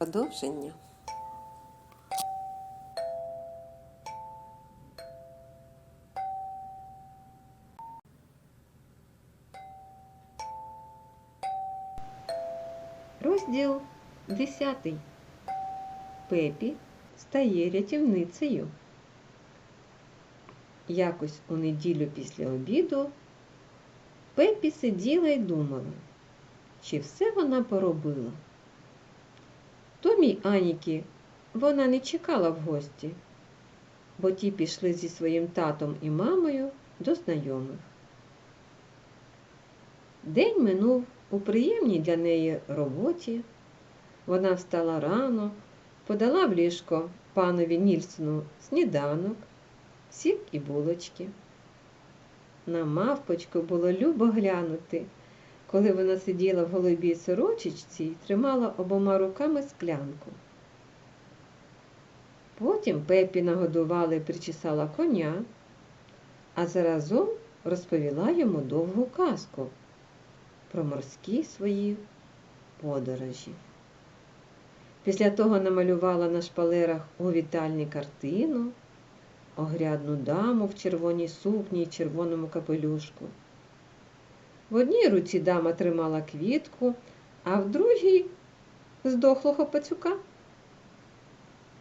Продовження. Розділ 10. Пепі стає рятівницею. Якось у неділю після обіду Пепі сиділа й думала, чи все вона поробила. Томі Аніки вона не чекала в гості, бо ті пішли зі своїм татом і мамою до знайомих. День минув у приємній для неї роботі. Вона встала рано, подала в ліжко панові Нільсону сніданок, сік і булочки. На мавпочку було любо глянути, коли вона сиділа в голубій сорочечці і тримала обома руками склянку. Потім Пепі нагодувала і причесала коня, а заразом розповіла йому довгу казку про морські свої подорожі. Після того намалювала на шпалерах у вітальні картину, огрядну даму в червоній сукні й червоному капелюшку. В одній руці дама тримала квітку, а в другій здохлого пацюка.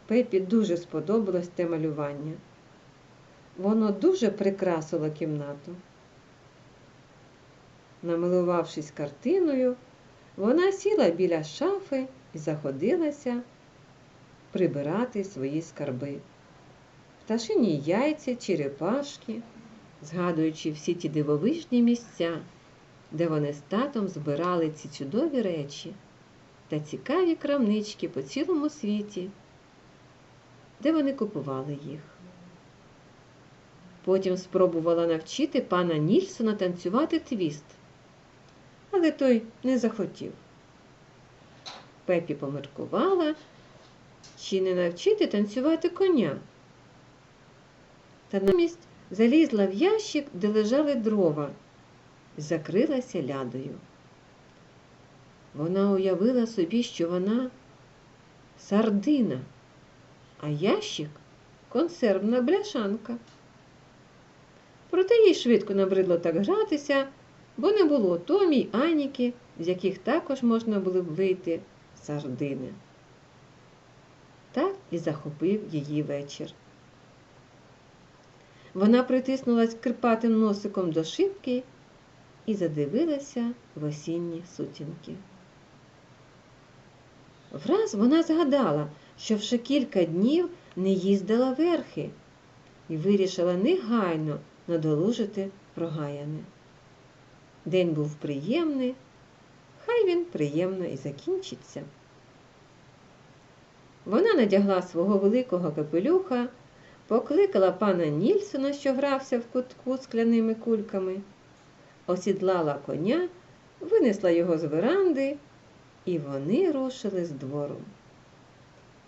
Пепі дуже сподобалось те малювання. Воно дуже прикрасило кімнату. Намилувавшись картиною, вона сіла біля шафи і заходилася прибирати свої скарби. Пташині яйця, черепашки, згадуючи всі ті дивовижні місця, де вони з татом збирали ці чудові речі та цікаві крамнички по цілому світі, де вони купували їх. Потім спробувала навчити пана Нільсона танцювати твіст але той не захотів. Пепі поміркувала, чи не навчити танцювати коня. Та намість залізла в ящик, де лежали дрова, і закрилася лядою. Вона уявила собі, що вона сардина, а ящик консервна бляшанка. Проте їй швидко набридло так гратися бо не було Томі й Аніки, з яких також можна було б вийти сардини. Так і захопив її вечір. Вона притиснулась крипатим носиком до шибки і задивилася в осінні сутінки. Враз вона згадала, що вже кілька днів не їздила верхи і вирішила негайно надолужити прогаяне. День був приємний, хай він приємно і закінчиться. Вона надягла свого великого капелюха, покликала пана Нільсона, що грався в кутку скляними кульками, осідлала коня, винесла його з веранди, і вони рушили з двору.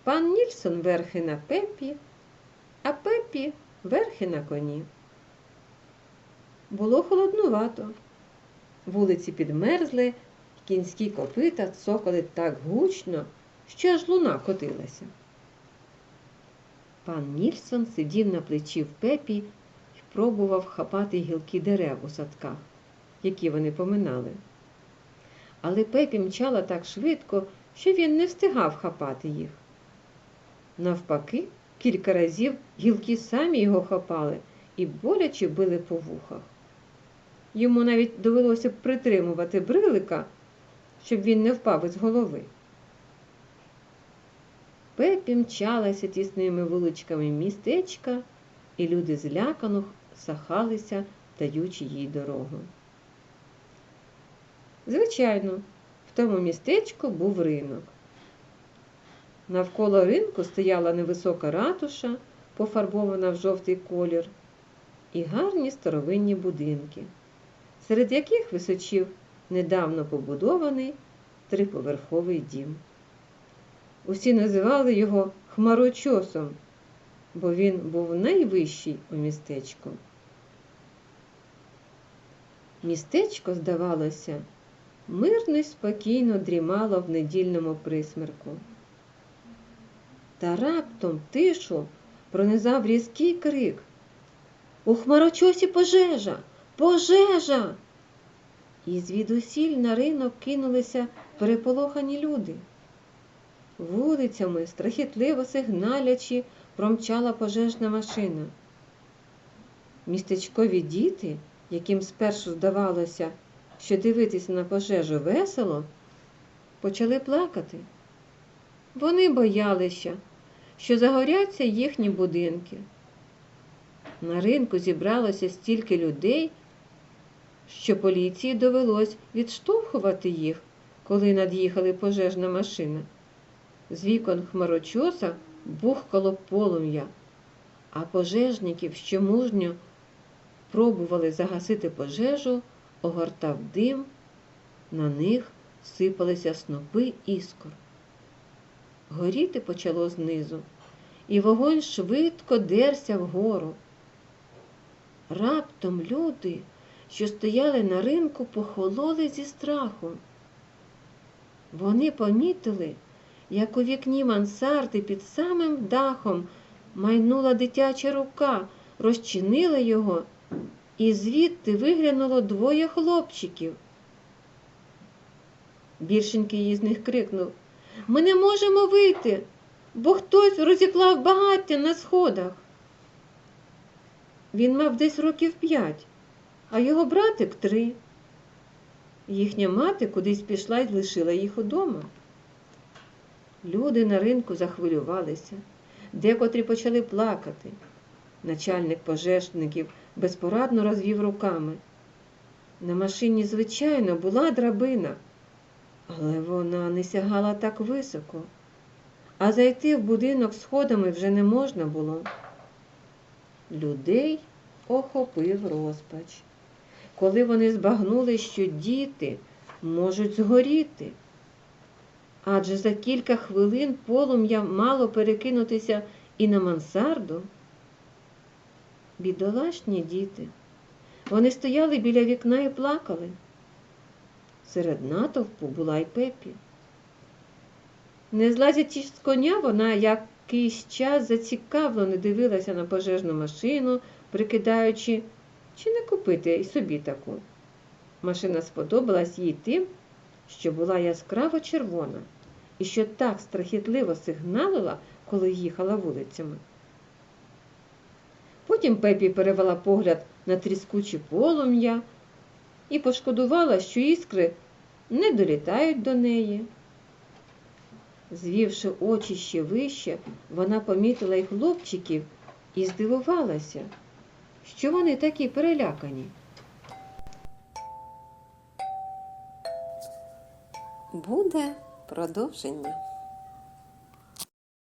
Пан Нільсон верхи на пепі, а пепі верхи на коні. Було холоднувато. Вулиці підмерзли, кінські копита цокали так гучно, що аж луна котилася. Пан Нільсон сидів на плечі в пепі і пробував хапати гілки дерев у садках, які вони поминали. Але пепі мчала так швидко, що він не встигав хапати їх. Навпаки, кілька разів гілки самі його хапали і боляче били по вухах. Йому навіть довелося притримувати брилика, щоб він не впав із голови. Пепі мчалася тісними вуличками містечка, і люди злякано сахалися, даючи їй дорогу. Звичайно, в тому містечку був ринок. Навколо ринку стояла невисока ратуша, пофарбована в жовтий колір, і гарні старовинні будинки серед яких височив недавно побудований триповерховий дім. Усі називали його хмарочосом, бо він був найвищий у містечку. Містечко, здавалося, мирно й спокійно дрімало в недільному присмерку. Та раптом тишу пронизав різкий крик. У хмарочосі пожежа! Пожежа! І звідусіль на ринок кинулися переполохані люди. Вулицями, страхітливо сигналячи, промчала пожежна машина. Містечкові діти, яким спершу здавалося, що дивитися на пожежу весело, почали плакати. Вони боялися, що загоряться їхні будинки. На ринку зібралося стільки людей, що поліції довелось відштовхувати їх, коли над'їхали пожежна машина. З вікон хмарочоса бухкало полум'я, а пожежників, що мужньо пробували загасити пожежу, огортав дим, на них сипалися снопи іскор. Горіти почало знизу, і вогонь швидко дерся вгору. Раптом люди, що стояли на ринку, похололи зі страху. Вони помітили, як у вікні мансарди під самим дахом майнула дитяча рука, розчинила його, і звідти виглянуло двоє хлопчиків. Більшенький із них крикнув Ми не можемо вийти, бо хтось розіклав багаття на сходах. Він мав десь років п'ять, а його братик три. Їхня мати кудись пішла і лишила їх удома. Люди на ринку захвилювалися, декотрі почали плакати. Начальник пожежників безпорадно розвів руками. На машині, звичайно, була драбина, але вона не сягала так високо, а зайти в будинок сходами вже не можна було. Людей охопив розпач, коли вони збагнули, що діти можуть згоріти. Адже за кілька хвилин полум'я мало перекинутися і на мансарду. Бідолашні діти. Вони стояли біля вікна і плакали. Серед натовпу була й пепі. Не злазячи з коня, вона якийсь час зацікавлено дивилася на пожежну машину, прикидаючи, чи не купити і собі таку. Машина сподобалась їй тим, що була яскраво червона і що так страхітливо сигналила, коли їхала вулицями. Потім Пепі перевела погляд на тріскучі полум'я і пошкодувала, що іскри не долітають до неї. Звівши очі ще вище, вона помітила й хлопчиків і здивувалася, що вони такі перелякані. Буде продовження.